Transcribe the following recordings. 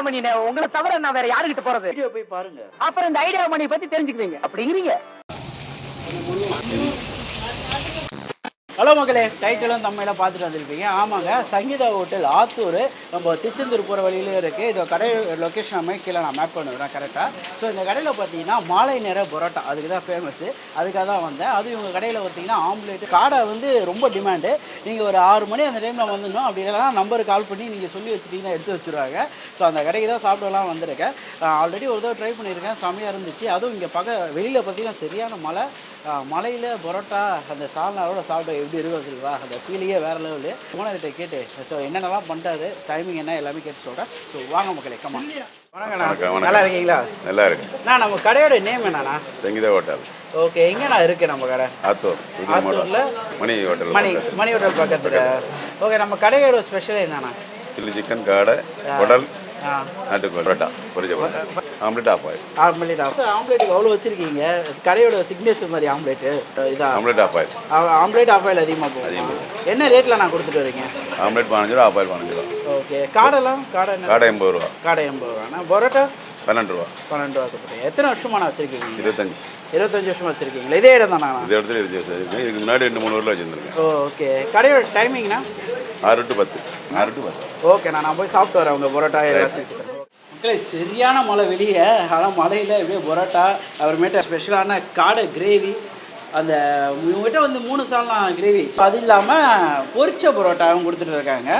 Idea மணி உங்களை தவிர நான் வேற யாருக்கிட்ட போறது? போய் பாருங்க. அப்புறம் இந்த ஐடியா மணி பத்தி தெரிஞ்சுக்குவீங்க. அப்படிங்கிறீங்க. ஹலோ மக்களே டைட்டிலும் தமிழில் பார்த்துட்டு வந்திருப்பீங்க ஆமாங்க சங்கீதா ஹோட்டல் ஆத்தூர். நம்ம திருச்செந்தூர் போகிற வழியிலே இருக்குது இது கடை லொக்கேஷன் நம்ம கீழே நான் மேப் பண்ணுறேன் கரெக்டாக ஸோ இந்த கடையில் பார்த்தீங்கன்னா மாலை நேர பரோட்டா. அதுக்கு தான் ஃபேமஸ்ஸு அதுக்காக தான் வந்தேன். அது இவங்க கடையில் பார்த்தீங்கன்னா ஆம்லேட் காடை வந்து ரொம்ப டிமாண்டு நீங்கள் ஒரு ஆறு மணி அந்த டைமில் வந்துடணும். அப்படி இல்லைனா நம்பருக்கு கால் பண்ணி நீங்கள் சொல்லி வச்சுட்டிங்கன்னா எடுத்து வச்சுருவாங்க. ஸோ அந்த கடைக்கு தான் சாப்பிடலாம் வந்திருக்கேன். ஆல்ரெடி ஒரு தடவை ட்ரை பண்ணியிருக்கேன். செம்மையாக இருந்துச்சு. அதுவும் இங்கே பக்க வெளியில் பார்த்தீங்கன்னா சரியான மழை. மலையில் பரோட்டா அந்த சால்னாவோட சாப்பிட எப்படி இருக்கும் சொல்லுவா அந்த ஃபீலியே வேறு லெவலு ஓனர்கிட்ட கேட்டு ஸோ என்னென்னலாம் பண்ணுறாரு டைமிங் என்ன எல்லாமே கேட்டு சொல்கிறேன் ஸோ வாங்க மக்களே கம்மா வணக்கம். நல்லா இருக்கீங்களா? நல்லா இருக்கு. நான் நம்ம கடையோட நேம் என்னண்ணா? சங்கீதா ஹோட்டல். ஓகே எங்கண்ணா இருக்கு நம்ம கடை? ஆத்தூர் ஆத்தூர்ல? மணி ஹோட்டல் மணி மணி ஹோட்டல் பக்கத்தில். ஓகே நம்ம கடையோட ஸ்பெஷல் என்னண்ணா? சில்லி சிக்கன் காடை குடல் நாட்டுக்கோழி பரோட்டா பொரிச்ச parotta. Omelette half boil omelette ஆம்லேட்டுக்கு அவ்வளோ வச்சுருக்கீங்க? கடையோட சிக்னேச்சர் மாதிரி ஆம்லேட்டு இதான் omelette half boil omelette half boil அதிகமாக போகும்? என்ன ரேட்டில் நான் கொடுத்துட்டு வரீங்க? ஆம்லெட் பதினஞ்சு ரூபா ஆஃப் ஆயில் பதினஞ்சு ரூபா. ஓகே. காடெல்லாம்? காடை காடை எண்பது ரூபா. காடை எண்பது ரூபாண்ணா பரோட்டா? பன்னெண்டு ரூபா. பன்னெண்டு ரூபா கொடுத்துருங்க எத்தனை வருஷமா நான் வச்சுருக்கீங்க? இருபத்தஞ்சு. இருபத்தஞ்சு வருஷமா வச்சுருக்கீங்களா? இதே இடம் தானா? இந்த இடத்துல இதுக்கு முன்னாடி ரெண்டு மூணு ஊரில் வச்சுருந்துருக்கேன் ஓ ஓகே. கடையோட டைமிங்னா ஆறு டு பத்து. ஓகே நான் போய் சாப்பிட்டு வரேன். உங்கள் பரோட்டா ஏதாச்சும் மக்களே சரியான மழை வெளியே ஆனால் மழையில் எப்படியே பரோட்டா அப்புறமேட்டு ஸ்பெஷலான காடை கிரேவி அந்த இவங்ககிட்ட வந்து மூணு சாலாம் கிரேவி அது இல்லாமல் பொரிச்ச பரோட்டாவும் கொடுத்துட்டு இருக்காங்க.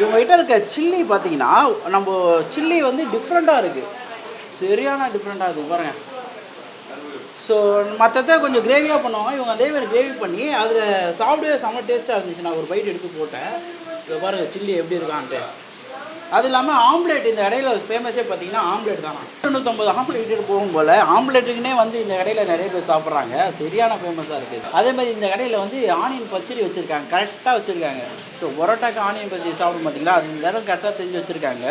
இவங்ககிட்ட இருக்க சில்லி பார்த்தீங்கன்னா நம்ம சில்லி வந்து டிஃப்ரெண்ட்டாக இருக்குது சரியான டிஃப்ரெண்ட்டாக இருக்குது பாருங்கள் ஸோ மற்றத கொஞ்சம் கிரேவியாக பண்ணுவாங்க. இவங்க அதே மாதிரி கிரேவி பண்ணி அதில் சாப்பிடவே செம்ம டேஸ்ட்டாக இருந்துச்சு நான் ஒரு பைட் எடுத்து போட்டேன். இதை பாருங்கள் சில்லி எப்படி இருக்கான்ட்டு. அது இல்லாமல் ஆம்லேட் இந்த இடையில ஃபேமஸே பார்த்தீங்கன்னா ஆம்லேட் தானா? தொண்ணூத்தொம்பது ஆம்லேட் கிட்டே போகும் போல் ஆம்லேட்டுக்குனே வந்து இந்த கடையில் நிறைய பேர் சாப்பிட்றாங்க. சரியான ஃபேமஸாக இருக்குது. அதே மாதிரி இந்த கடையில் வந்து ஆனியன் பச்சடி வச்சுருக்காங்க. கரெக்டாக வச்சுருக்காங்க. ஸோ பரோட்டாக்கு ஆனியன் பச்சடி சாப்பிடும் பார்த்தீங்களா? அது இந்த கரெக்டாக தெரிஞ்சு வச்சுருக்காங்க.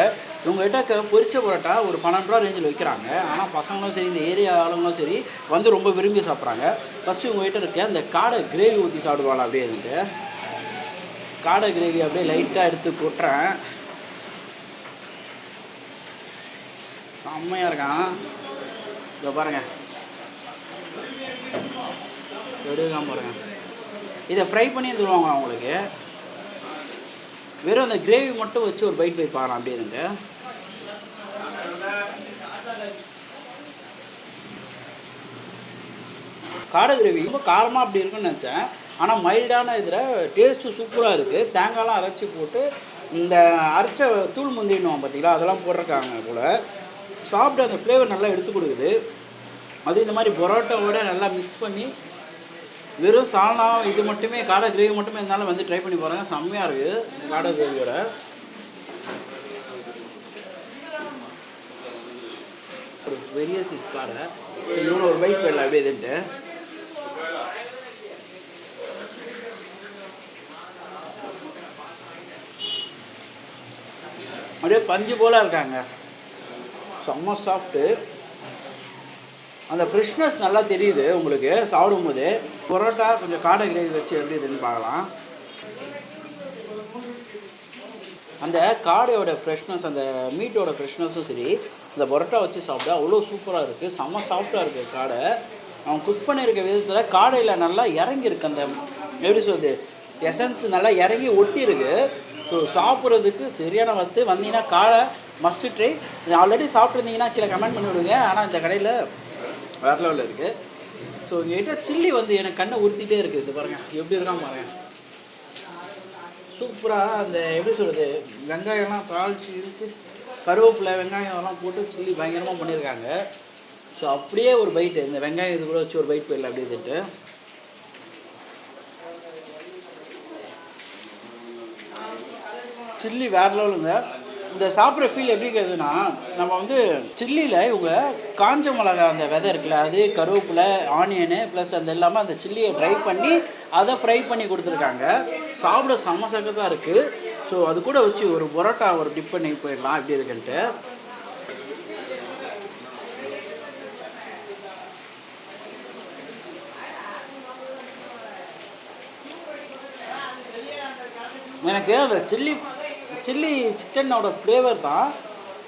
இவங்ககிட்ட பொரிச்ச பரோட்டா ஒரு பன்னெண்டு ரூபா ரேஞ்சில் வைக்கிறாங்க ஆனால் பசங்களும் சரி இந்த ஏரியா ஆளுங்களும் சரி வந்து ரொம்ப விரும்பி சாப்பிட்றாங்க. ஃபஸ்ட்டு இவங்ககிட்ட இருக்க அந்த காடை கிரேவி ஊற்றி சாப்பிடுவாள் அப்படியே இருந்து காடை கிரேவி அப்படியே லைட்டாக எடுத்து கொட்டுறேன். செம்மையாக இருக்கான். இதை பாருங்க. எடுக்காம பாருங்க. இதை ஃப்ரை பண்ணி தருவாங்க அவங்களுக்கு வெறும் அந்த கிரேவி மட்டும் வச்சு ஒரு பைட் போய் பாருங்க அப்படியே இருங்க. காடை கிரேவி ரொம்ப காரமாக அப்படி இருக்குன்னு நினச்சேன். ஆனால் மைல்டான இதில் டேஸ்ட்டு சூப்பராக இருக்குது தேங்காய்லாம் அரைச்சி போட்டு இந்த அரைச்ச தூள் முந்தினுவோம் பார்த்தீங்களா அதெல்லாம் போட்டிருக்காங்க போல். சாப்பிட்டு அந்த ஃப்ளேவர் நல்லா எடுத்து கொடுக்குது. அது இந்த மாதிரி பரோட்டாவோட நல்லா மிக்ஸ் பண்ணி வெறும் சால்னா இது மட்டுமே காடை கிரேவி மட்டுமே இருந்தாலும் வந்து ட்ரை பண்ணி பாருங்கள் செம்மையாக இருக்குது இந்த காடை கிரேவியோட. ஒரு பெரிய சைஸ் காடை. இன்னொன்று ஒரு பைக் போயிடலாம் அப்படியே இதுன்ட்டு. அப்படியே பஞ்சு போல இருக்காங்க. செம்ம சாஃப்ட்டு அந்த ஃப்ரெஷ்னஸ் நல்லா தெரியுது உங்களுக்கு சாப்பிடும்போது. பரோட்டா கொஞ்சம் காடை கிரேவி வச்சு எப்படி இதுன்னு பார்க்கலாம். அந்த காடையோட ஃப்ரெஷ்னஸ் அந்த மீட்டோட ஃப்ரெஷ்னஸும் சரி இந்த பரோட்டா வச்சு சாப்பிட்டா அவ்வளோ சூப்பராக இருக்குது செம்ம சாஃப்டாக இருக்குது காடை. அவன் குக் பண்ணியிருக்க விதத்தில் காடையில் நல்லா இறங்கியிருக்கு அந்த எப்படி சொல்கிறது எசன்ஸ் நல்லா இறங்கி ஒட்டியிருக்கு. ஸோ சாப்பிட்றதுக்கு சரியான வந்து வந்தீங்கன்னா காலை மஸ்ட் ட்ரை ஆல்ரெடி சாப்பிட்ருந்தீங்கன்னா கீழே கமெண்ட் பண்ணி விடுங்க. ஆனால் இந்த கடையில் வேற லெவலில் இருக்குது ஸோ எங்கிட்ட சில்லி வந்து எனக்கு கண்ணை உறுத்திட்டே இருக்குது இது பாருங்க. எப்படி இருக்கான் பாருங்க. சூப்பராக அந்த எப்படி சொல்கிறது வெங்காயம்லாம் தாளிச்சு இடிச்சு கருவேப்பிலை வெங்காயம் எல்லாம் போட்டு சில்லி பயங்கரமாக பண்ணியிருக்காங்க. ஸோ அப்படியே ஒரு பைட்டு இந்த வெங்காயம் இது கூட வச்சு ஒரு பைட் போயிடல அப்படின்ட்டு சில்லி வேற லெவலுங்க. இந்த சாப்பிட்ற ஃபீல் எப்படி இருக்குதுன்னா நம்ம வந்து சில்லியில் இவங்க காஞ்ச மிளகா அந்த விதை இருக்குல்ல அது கருவேப்பிலை ஆனியனு ப்ளஸ் அந்த எல்லாமே அந்த சில்லியை ட்ரை பண்ணி அதை ஃப்ரை பண்ணி கொடுத்துருக்காங்க. சாப்பிட சமசக்க தான் இருக்குது ஸோ அது கூட வச்சு ஒரு பொரோட்டா ஒரு டிப் பண்ணி போயிடலாம் எப்படி இருக்குன்ட்டு. எனக்கு அந்த சில்லி சில்லி சிக்கனோட ஃப்ளேவர் தான்.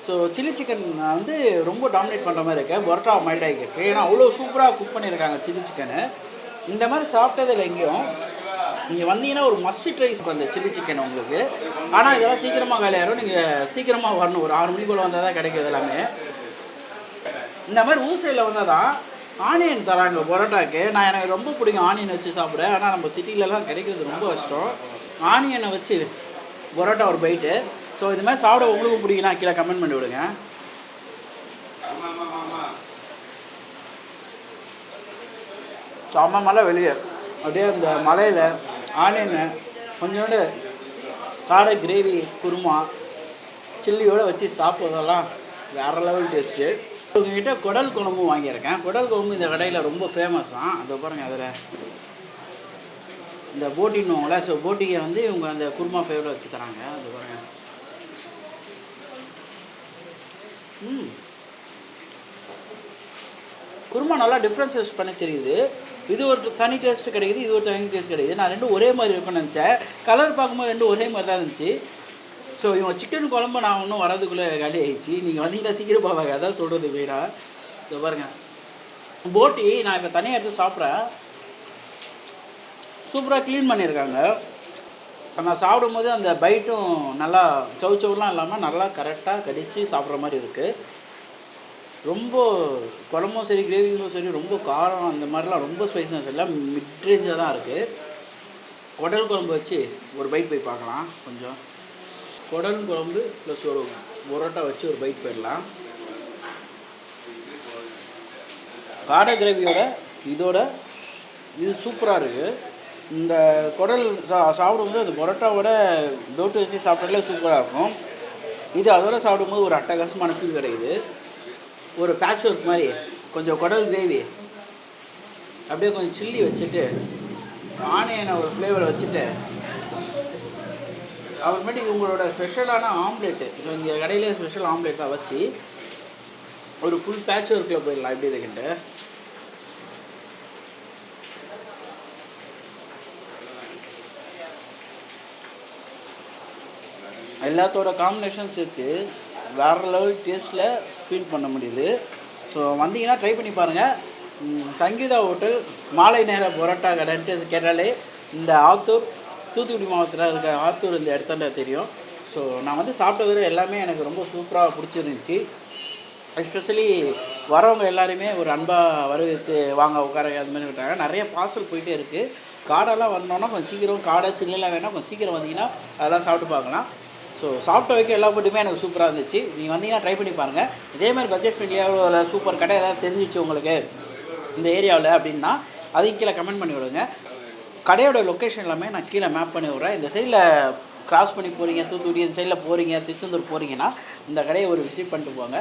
ஸோ சில்லி சிக்கன் வந்து ரொம்ப டாமினேட் பண்ணுற மாதிரி இருக்குது பரோட்டா மைல்ட் ஆகிருக்கு ஏன்னா அவ்வளோ சூப்பராக குக் பண்ணியிருக்காங்க சில்லி சிக்கனு. இந்த மாதிரி சாப்பிட்டதில் எங்கேயும். நீங்கள் வந்தீங்கன்னா ஒரு மஸ்ட் ட்ரைஸ் அந்த சில்லி சிக்கன் உங்களுக்கு. ஆனால் இதெல்லாம் சீக்கிரமாக காலியாயிரும். நீங்கள் சீக்கிரமாக வரணும். ஒரு ஆறு மணிக்குள்ளே வந்தால் தான் கிடைக்கும் எல்லாமே. இந்த மாதிரி ஊர் சைடில் வந்தால் தான் ஆனியன் தராங்க பரோட்டாக்கு. நான் எனக்கு ரொம்ப பிடிக்கும். ஆனியன் வச்சு சாப்பிட. ஆனால் நம்ம சிட்டிலலாம் கிடைக்கிறது ரொம்ப கஷ்டம். ஆனியனை வச்சு பரோட்டா ஒரு பைட்டு ஸோ இது மாதிரி சாப்பிட உங்களுக்கும் பிடிக்கலாம் கீழே கமெண்ட் பண்ணி விடுங்க. செம்ம மலை வெளியே. அப்படியே அந்த மலையில் ஆனியன் கொஞ்சோண்டு காடை கிரேவி குருமா சில்லியோட வச்சு சாப்பிட்றதெல்லாம் வேறு லெவல் டேஸ்ட்டு உங்ககிட்ட குடல் குழம்பு வாங்கியிருக்கேன். குடல் குழம்பு இந்த கடையில் ரொம்ப ஃபேமஸ் தான் அதை பாருங்கள் அதில் இந்த போட்டின்னுவாங்களே ஸோ போட்டியை வந்து இவங்க அந்த குருமா ஃபேவரில் வச்சு தராங்க அது பாருங்க. ம். குருமா நல்லா டிஃப்ரென்சஸ் பண்ணி தெரியுது. இது ஒரு தனி டேஸ்ட் கிடைக்குது இது ஒரு தனி டேஸ்ட் கிடைக்குது. நான் ரெண்டும் ஒரே மாதிரி இருக்கும்னு நினச்சேன். கலர் பார்க்கும்போது ரெண்டும் ஒரே மாதிரி தான் இருந்துச்சு. ஸோ இவன் சிக்கன் குழம்பு நான் இன்னும் வரதுக்குள்ளே காலி ஆயிடுச்சு. நீங்கள் வந்தீங்கன்னா சீக்கிரம் போவாங்க. அதான் சொல்கிறது வீடாக ஸோ பாருங்கள் போட்டி நான் இப்போ தனியாக எடுத்து சாப்பிட்றேன். சூப்பராக க்ளீன் பண்ணியிருக்காங்க. நான் சாப்பிடும்போது அந்த பைட்டும் நல்லா சவு சவுலாம் இல்லாமல் நல்லா கரெக்டாக கடித்து சாப்பிட்ற மாதிரி இருக்குது ரொம்ப குழம்பும் சரி கிரேவிங்களும் சரி ரொம்ப காரம் அந்த மாதிரிலாம் ரொம்ப ஸ்பைஸ்னஸ் இல்லை. மிட்ரேஞ்சாக தான் இருக்குது குடல் குழம்பு வச்சு ஒரு பைட் போய் பார்க்கலாம். கொஞ்சம். குடல் குழம்பு ப்ளஸ் ஒரு பொரோட்டா வச்சு ஒரு பைட் போயிடலாம். காடை கிரேவியோட இதோட இது சூப்பராக இருக்குது இந்த குடல் சா சாப்பிடும்போது அந்த பரோட்டாவோட டோட்டு வச்சு சாப்பிட்டாலே சூப்பராக இருக்கும். இது அதோட சாப்பிடும்போது ஒரு அட்டகாசமான ஃபீல் கிடைக்குது ஒரு பேட்ச் ஒர்க் மாதிரி. கொஞ்சம் குடல் கிரேவி அப்படியே கொஞ்சம் சில்லி வச்சுட்டு ஆனியனை ஒரு ஃப்ளேவரை வச்சுட்டு அப்புறமேட்டுக்கு உங்களோட ஸ்பெஷலான ஆம்லேட்டு இங்கே கடையிலே ஸ்பெஷல் ஆம்லேட்டாக வச்சு ஒரு ஃபுல் பேட்ச் ஒர்க்கில் போயிடலாம் எப்படி இருக்குன்ட்டு. எல்லாத்தோட காம்பினேஷன் சேர்த்து வேறு லெவல் டேஸ்ட்டில் ஃபீல் பண்ண முடியுது. ஸோ வந்தீங்கன்னா ட்ரை பண்ணி பாருங்கள் சங்கீதா ஹோட்டல் மாலை நேர பரோட்டா கடைன்ட்டு கேட்டாலே இந்த ஆத்தூர் தூத்துக்குடி மாவட்டத்தில் இருக்க ஆத்தூர் இந்த இடத்துல தெரியும். ஸோ நான் வந்து சாப்பிட்டது எல்லாமே எனக்கு ரொம்ப சூப்பராக பிடிச்சிருந்துச்சி. எஸ்பெஷலி வரவங்க எல்லாருமே ஒரு அன்பாக வரவேற்று வாங்க உட்கார அது மாதிரி விட்டாங்க. நிறைய பார்சல் போயிட்டே இருக்குது காடெல்லாம் வரணுன்னா கொஞ்சம் சீக்கிரம் காடை சில்லாம் வேணால் கொஞ்சம் சீக்கிரம் வந்தீங்கன்னா அதெல்லாம் சாப்பிட்டு பார்க்கலாம். ஸோ சாப்பிட்ட வைக்க எல்லா ஃபுட்டுமே எனக்கு சூப்பராக இருந்துச்சு. நீங்கள் வந்தீங்கன்னா ட்ரை பண்ணி பாருங்கள் இதே மாதிரி பட்ஜெட் ஃப்ரெண்ட்லியாக சூப்பர் கடை ஏதாவது தெரிஞ்சிச்சு உங்களுக்கு இந்த ஏரியாவில் அப்படின்னா அதையும் கீழே கமெண்ட் பண்ணி விடுங்க. கடையோட லொக்கேஷன் எல்லாமே நான் கீழே மேப் பண்ணி விட்றேன். இந்த சைடில் கிராஸ் பண்ணி போகிறீங்க தூத்துக்குடி இந்த சைடில் போகிறீங்க திருச்செந்தூர் போகிறீங்கன்னா இந்த கடையை ஒரு விசிட் பண்ணிட்டு போங்க.